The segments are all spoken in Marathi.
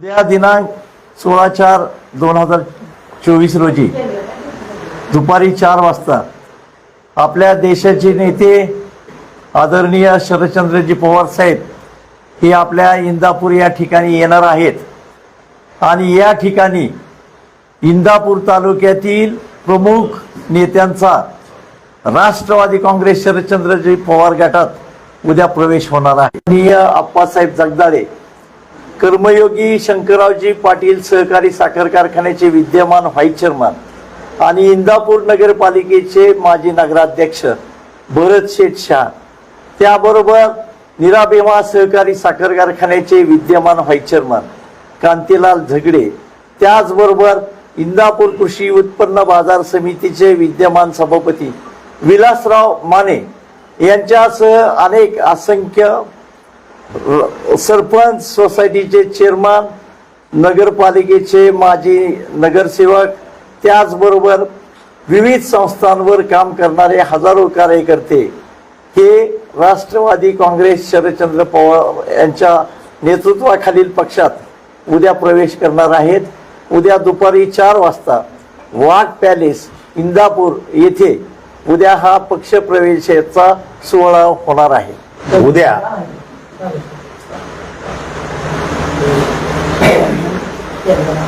उद्या दिनांक सोळा चार दोन हजार चोवीस रोजी दुपारी चार वाजता आपल्या देशाचे नेते आदरणीय शरदचंद्रजी पवार साहेब हे आपल्या इंदापूर या ठिकाणी येणार आहेत. आणि या ठिकाणी इंदापूर तालुक्यातील प्रमुख नेत्यांचा राष्ट्रवादी काँग्रेस शरदचंद्रजी पवार गटात उद्या प्रवेश होणार आहे. आप्पासाहेब जगदाळे कर्मयोगी शंकररावजी पाटील सहकारी साखर कारखान्याचे विद्यमान व्हाईस चेअरमन आणि इंदापूर नगरपालिकेचे माजी नगराध्यक्ष भरत शेठ शाह. त्याबरोबर निराबेमा सहकारी साखर कारखान्याचे विद्यमान व्हाईस चेअरमन कांतीलाल झगडे. त्याचबरोबर इंदापूर कृषी उत्पन्न बाजार समितीचे विद्यमान सभापती विलासराव माने यांच्यासह अनेक असंख्य सरपंच सोसायटीचे चेअरमन नगरपालिकेचे माजी नगरसेवक त्याचबरोबर विविध संस्थांवर काम करणारे हजारो कार्यकर्ते हे राष्ट्रवादी काँग्रेस शरदचंद्र पवार यांच्या नेतृत्वाखालील पक्षात उद्या प्रवेश करणार आहेत. उद्या दुपारी चार वाजता वाघ पॅलेस इंदापूर येथे उद्या हा पक्ष प्रवेशाचा सोहळा होणार आहे. उद्या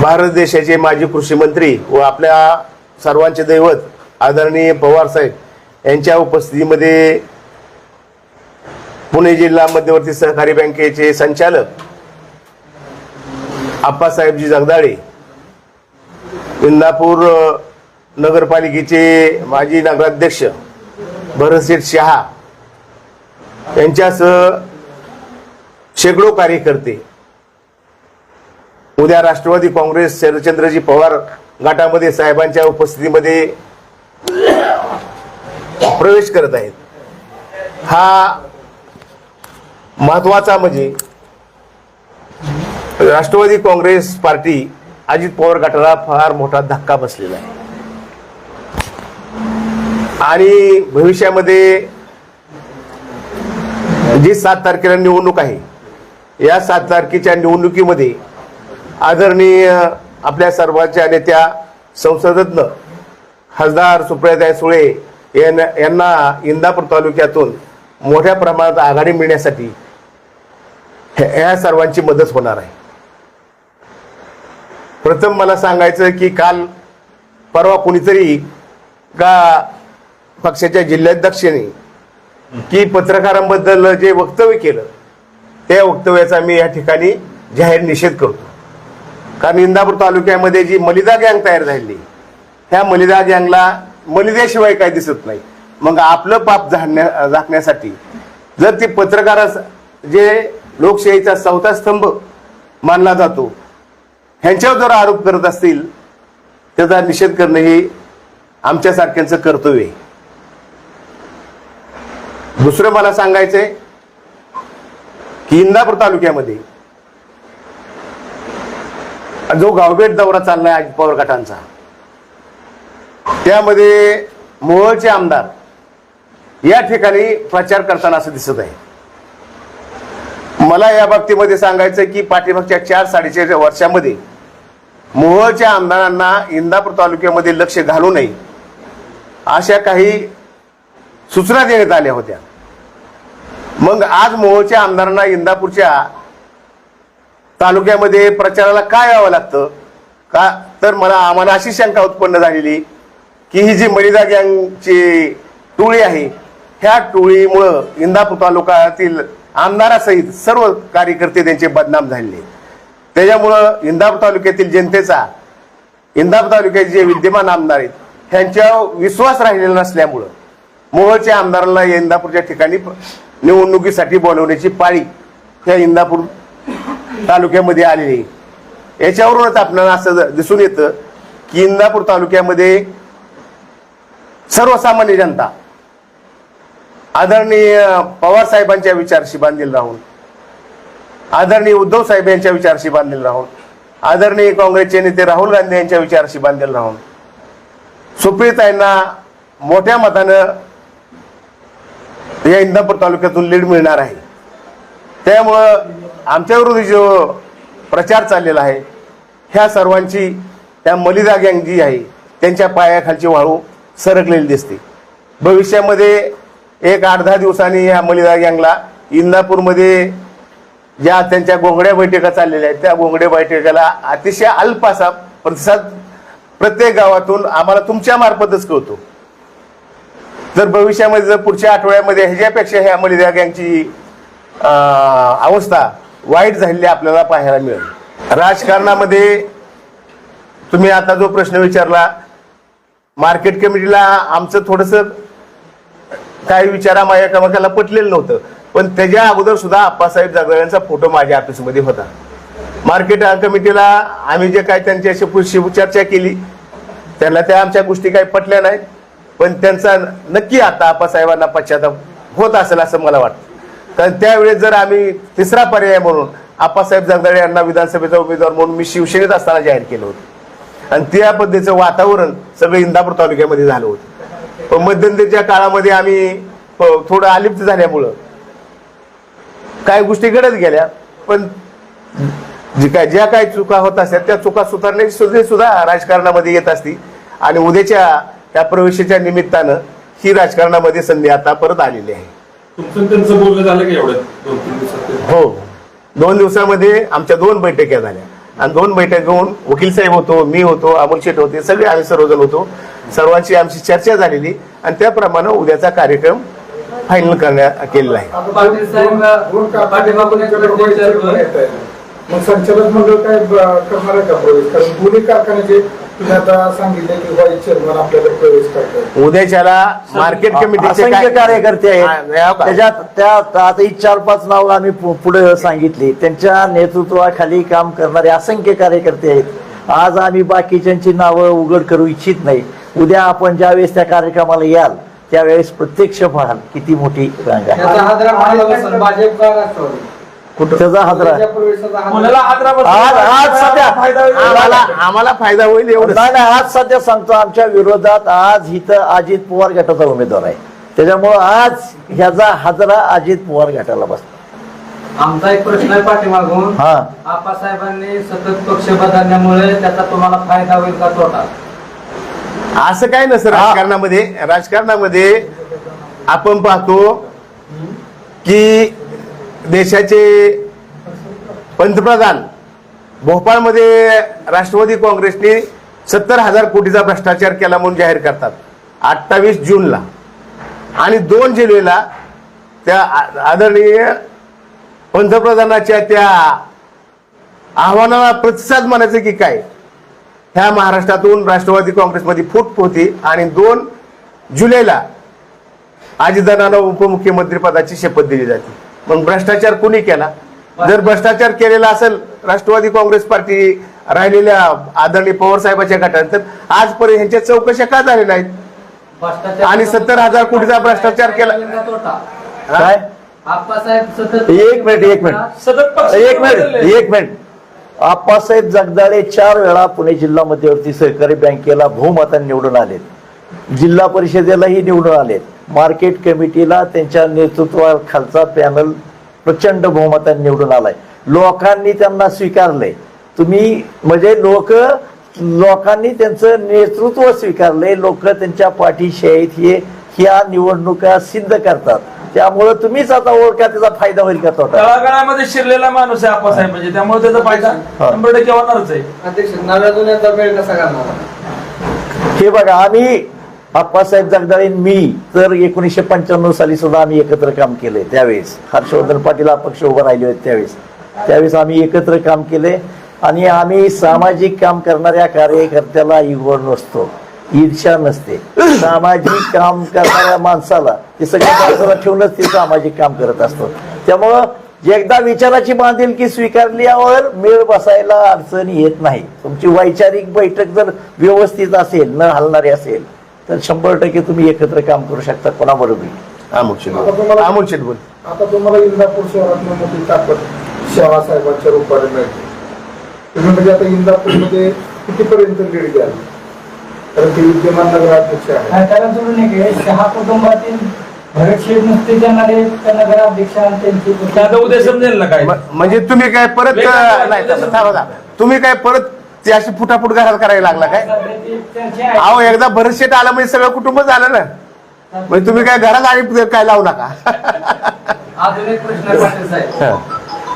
भारत देशाचे माजी कृषी मंत्री व आपल्या सर्वांचे दैवत आदरणीय पवार साहेब यांच्या उपस्थितीमध्ये पुणे जिल्हा मध्यवर्ती सहकारी बँकेचे संचालक आप्पासाहेबजी जगदाळे इंदापूर नगरपालिकेचे माजी नगराध्यक्ष भरतशेठ शहा यांच्यासह शेकडो कार्यकर्ते. उद्या राष्ट्रवादी काँग्रेस शरदचंद्रजी पवार गटामध्ये साहेबांच्या उपस्थितीमध्ये प्रवेश करत आहेत. हा महत्त्वाचा म्हणजे राष्ट्रवादी काँग्रेस पार्टी अजित पवार गटाला फार मोठा धक्का बसलेला आहे. आणि भविष्यामध्ये जी सात तारखेला निवडणूक आहे या सात तारखेच्या निवडणुकीमध्ये आदरणीय आपल्या सर्वांच्या नेत्या संसदरत्न खासदार सुप्रियाताई सुळे यांना यांना इंदापूर तालुक्यातून मोठ्या प्रमाणात आघाडी मिळण्यासाठी ह्या या सर्वांची मदत होणार आहे. प्रथम मला सांगायचं की काल परवा कुणीतरी का पक्षाच्या जिल्हाध्यक्षांनी की पत्रकारांबद्दल जे वक्तव्य केलं त्या वक्तव्याचा मी या ठिकाणी जाहीर निषेध करतो. कारण इंदापूर तालुक्यामध्ये जी मलिदा गँग तयार झाली ह्या मलिदा गँगला मलिद्याशिवाय काही दिसत नाही. मग आपलं पाप झाडण्या झाकण्यासाठी जर ते पत्रकारा जे लोकशाहीचा चौथा स्तंभ मानला जातो ह्यांच्यावर जर आरोप करत असतील त्याचा निषेध करणं हे आमच्यासारख्यांचं कर्तव्य आहे. दुसरं मला सांगायचंय की इंदापूर तालुक्यामध्ये. जो गावभेट दौरा चाललाय अजित पवार गटांचा. त्यामध्ये मोहळचे आमदार या ठिकाणी प्रचार करताना असं दिसत आहे. मला या बाबतीमध्ये सांगायचं की पाठीमागच्या चार साडेचार वर्षामध्ये मोहळच्या आमदारांना इंदापूर तालुक्यामध्ये लक्ष घालू नये अशा काही सूचना देण्यात आल्या होत्या. मग आज मोहोळच्या आमदारांना इंदापूरच्या तालुक्यामध्ये प्रचाराला काय यावं लागतं? का? तर मला आम्हाला अशी शंका उत्पन्न झालेली की ही जी मलिदा गँगची टोळी आहे ह्या टोळीमुळं इंदापूर तालुक्यातील आमदारासहित सर्व कार्यकर्ते त्यांचे बदनाम झालेले त्याच्यामुळं इंदापूर तालुक्यातील जनतेचा इंदापूर तालुक्याचे जे विद्यमान आमदार आहेत ह्यांच्यावर विश्वास राहिलेला नसल्यामुळं मोहोळच्या आमदारांना इंदापूरच्या ठिकाणी निवडणुकीसाठी बोलवण्याची पाळी त्या इंदापूर तालुक्यामध्ये आलेली आहे. याच्यावरूनच आपल्याला असं दिसून येतं की इंदापूर तालुक्यामध्ये सर्वसामान्य जनता आदरणीय पवार साहेबांच्या विचारशी बांधील राहून आदरणीय उद्धव साहेब यांच्या विचारशी बांधील राहून आदरणीय काँग्रेसचे नेते राहुल गांधी यांच्या विचारशी बांधील राहून सुप्रियताईंना मोठ्या मतानं या इंदापूर तालुक्यातून लीड मिळणार आहे. त्यामुळं आमच्याविरोधी जो प्रचार चाललेला आहे ह्या सर्वांची त्या मलिदा गँग जी आहे त्यांच्या पायाखालची वाळू सरकलेली दिसते. भविष्यामध्ये एक आठ दहा दिवसांनी ह्या मलिदा गँगला इंदापूरमध्ये ज्या त्यांच्या गोंगड्या बैठका चाललेल्या आहेत त्या गोंगड्या बैठकाला अतिशय अल्प असा प्रतिसाद प्रत्येक गावातून आम्हाला तुमच्या मार्फतच कळतो. जर भविष्यामध्ये जर पुढच्या आठवड्यामध्ये ह्याच्यापेक्षा ह्या मलिदा गँगची अवस्था वाईट झालेली आपल्याला पाहायला मिळेल. राजकारणामध्ये तुम्ही आता जो प्रश्न विचारला मार्केट कमिटीला आमचं थोडंसं काही विचारा माझ्या क्रमांकाला पटलेलं नव्हतं. पण त्याच्या अगोदर सुद्धा आप्पासाहेब यांचा फोटो माझ्या ऑफिसमध्ये होता. मार्केट कमिटीला आम्ही जे काय त्यांच्याशी चर्चा केली त्यांना त्या आमच्या गोष्टी काही पटल्या नाहीत. पण त्यांचा नक्की आता आप्पासाहेबांना पश्चाताप होत असेल असं मला वाटतं. कारण त्यावेळेस जर आम्ही तिसरा पर्याय म्हणून आप्पासाहेब जगदाळे यांना विधानसभेचा उमेदवार म्हणून मी शिवसेनेत असताना जाहीर केलं होतं. आणि त्या पद्धतीचं वातावरण सगळं इंदापूर तालुक्यामध्ये झालं होतं. पण मध्यंतरीच्या काळामध्ये आम्ही प- थोडं अलिप्त झाल्यामुळं काही गोष्टी घडत गेल्या पण जी काय ज्या काही चुका होत असतात त्या चुका सुधारण्याची सुद्धा राजकारणामध्ये येत असती. आणि उद्याच्या त्या प्रवेशाच्या निमित्तानं ही राजकारणामध्ये संधी आता परत आलेली आहे. तुमचं त्यांचं बोलणं झालं का एवढं दोन तीन दिवसात? हो. दोन दिवसामध्ये आमच्या दोन बैठका झाल्या. आणि दोन बैठक घेऊन वकील साहेब होतो मी होतो अमोल शेठ होते सगळे आम्ही सर्वजण होतो. सर्वांची आमची चर्चा झालेली आणि त्याप्रमाणे उद्याचा कार्यक्रम फायनल करण्यात केलेला आहे. तुम्ही आता सांगितले की व्हाईस चेअरमन प्रवेश करतात उद्याच्याला मार्केट कमिटीचे असंख्य काय- कार्यकर्ते हा, आहेत का? त्याच्यात त्या आता ही चार पाच नाव आम्ही पु- पुढे सांगितली. त्यांच्या नेतृत्वाखाली काम करणारे असंख्य कार्यकर्ते आहेत. आज आम्ही बाकीच्यांची नावं उघड करू इच्छित नाही. उद्या आपण ज्यावेळेस त्या कार्यक्रमाला याल त्यावेळेस प्रत्यक्ष पाहाल किती मोठी रांग आहे. याचा हादरा कोणाला बसेल? भाजप का राष्ट्रवादी त्याचा हादरा बसला? आज आज सध्या आम्हाला आम्हाला फायदा होईल एवढं. नाही नाही आज सध्या सांगतो आमच्या विरोधात आज इथं अजित पवार गटाचा उमेदवार आहे. त्याच्यामुळं आज ह्याचा हादरा अजित पवार गटाला बसतो आमचा एक प्रश्न आहे पाठीमागून. हा. आप्पासाहेबांनी सतत पक्ष बदलण्यामुळे त्याचा तुम्हाला फायदा होईल का तोटा? असं काय नसतं हा. राजकारणामध्ये. राजकारणामध्ये आपण पाहतो की देशाचे पंतप्रधान. भोपाळमध्ये राष्ट्रवादी काँग्रेसने सत्तर हजार कोटीचा भ्रष्टाचार केला म्हणून जाहीर करतात. अठ्ठावीस जूनला. आणि दोन जुलैला त्या आदरणीय पंतप्रधानाच्या त्या आव्हानाला प्रतिसाद म्हणायचं की काय? ह्या महाराष्ट्रातून राष्ट्रवादी काँग्रेसमध्ये फूट होती आणि दोन जुलैला अजितदादांना उपमुख्यमंत्री पदाची शपथ दिली जाते. मग भ्रष्टाचार कुणी केला? जर भ्रष्टाचार केलेला असेल राष्ट्रवादी काँग्रेस पार्टी राहिलेल्या आदरणीय पवार साहेबाच्या गटात तर आजपर्यंत ह्यांच्या चौकशा का नाहीत? भ्रष्टाचार आणि 70,000 कोटीचा भ्रष्टाचार केला. काय? आप्पासाहेब सतत एक मिनिट एक मिनिट. एक मिनिट. एक मिनिट. आप्पासाहेब जगदाळे चार वेळा पुणे जिल्हा मध्यवर्ती सहकारी बँकेला बहुमताने निवडून आलेत. जिल्हा परिषदेलाही निवडून आलेत मार्केट कमिटीला त्यांच्या नेतृत्वाखालचा पॅनल प्रचंड बहुमताने निवडून आलाय. लोकांनी त्यांना स्वीकारलंय. तुम्ही म्हणजे लोक लोकांनी त्यांचं नेतृत्व स्वीकारलंय. लोक त्यांच्या पाठीशी आहेत. हे ह्या निवडणुका सिद्ध करतात. त्यामुळं तुम्हीच आता ओळखा त्याचा फायदा होईल का तोटा? तळागाळामध्ये शिरलेला माणूस आहे आप्पासाहेब. म्हणजे त्यामुळे त्याचा फायदा. शंभर टक्के होणारच आहे. अध्यक्ष नव्या जुन्याचा मेळ कसा करणार हे बघा आम्ही आप्पासाहेब जगदाळे मी तर एकोणीसशे पंच्याण्णव साली सुद्धा आम्ही एकत्र काम केले त्यावेळेस. हर्षवर्धन पाटील अपक्ष उभं राहिले होते त्यावेळेस. त्यावेळेस आम्ही एकत्र काम केले आणि आम्ही सामाजिक काम करणाऱ्या कार्यकर्त्याला इगोर नसतो ईर्षा नसते. सामाजिक काम करणाऱ्या माणसाला ते सगळ्या माणसाला ठेवूनच ते सामाजिक काम करत असतो. त्यामुळं एकदा विचाराची बांधिलकी स्वीकारल्यावर मेळ बसायला अडचण येत नाही. तुमची वैचारिक बैठक जर व्यवस्थित असेल न हलणारी असेल तर शंभर टक्के तुम्ही एकत्र काम करू शकता कोणाबरोबर अमोल शेट बोल. अमोल शेट बोल. आता तुम्हाला इंदापूर शहरात मोठी ताकद शहा साहेबांच्या रूपाने मिळते. तुम्ही म्हणजे आता इंदापूरमध्ये कितीपर्यंत लीड द्याल कारण ते विद्यमान नगराध्यक्ष आहे. त्याला जोडून एक आहे, शहा कुटुंबातील नुसते त्यांना नगराध्यक्ष आणि त्यांची ते आता उद्या समजेल ना काय? म- म्हणजे तुम्ही काय परत वेगळं नाही थांबा, थांबा. तुम्ही काय परत ते अशी फुटाफुट घरात करायला लागला काय. अहो एकदा भरत शेट आला म्हणजे सगळं कुटुंब झालं ना. म्हणजे तुम्ही काय घरात आणि काय लावू नका. अजून एक प्रश्न आहे पाटील साहेब.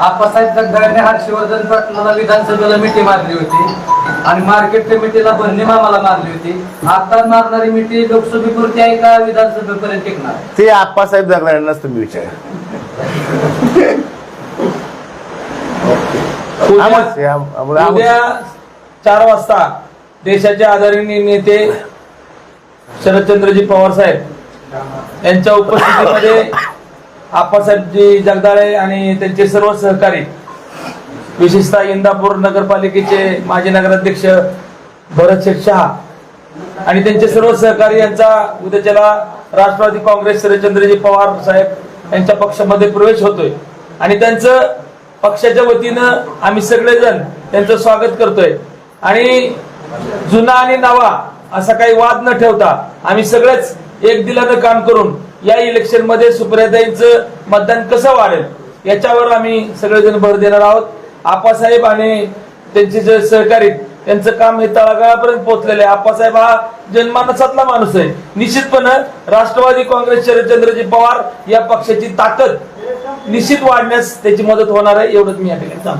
आप्पासाहेब जगदाळ्याने हर्षवर्धन पाटलाला विधानसभेला मिठी मारली होती आणि मार्केट कमिटीला मामाला मारली होती. आता मारणारी मिठी लोकसभेपुरती आहे का विधानसभेपर्यंत टिकणार? ते आप्पासाहेब जगणाऱ्यांनाच तुम्ही विचार. उद्या चार वाजता देशाचे आदरणीय नेते शरदचंद्रजी पवार साहेब यांच्या उपस्थितीमध्ये आप्पासाहेबजी जगदाळे आणि त्यांचे सर्व सहकारी विशेषतः इंदापूर नगरपालिकेचे माजी नगराध्यक्ष भरत शेठ शहा आणि त्यांचे सर्व सहकारी यांचा उद्याच्याला राष्ट्रवादी काँग्रेस शरदचंद्रजी पवार साहेब यांच्या पक्षामध्ये प्रवेश होतोय. आणि त्यांचं पक्षाच्या वतीनं आम्ही सगळेजण त्यांचं स्वागत करतोय. आणि जुना आणि नवा असा काही वाद न ठेवता आम्ही सगळेच एक दिलानं काम करून या इलेक्शनमध्ये सुप्रियाताईंचं मतदान कसं वाढेल याच्यावर आम्ही सगळेजण भर देणार आहोत. आप्पासाहेब आणि त्यांचे जे सहकारी त्यांचं काम हे तळागाळापर्यंत पोहोचलेलं आहे. आप्पासाहेब हा जनमानसातला माणूस आहे. निश्चितपणे राष्ट्रवादी काँग्रेस शरदचंद्रजी पवार या पक्षाची ताकद निश्चित वाढण्यास त्याची मदत होणार आहे एवढंच मी या ठिकाणी सांगतो.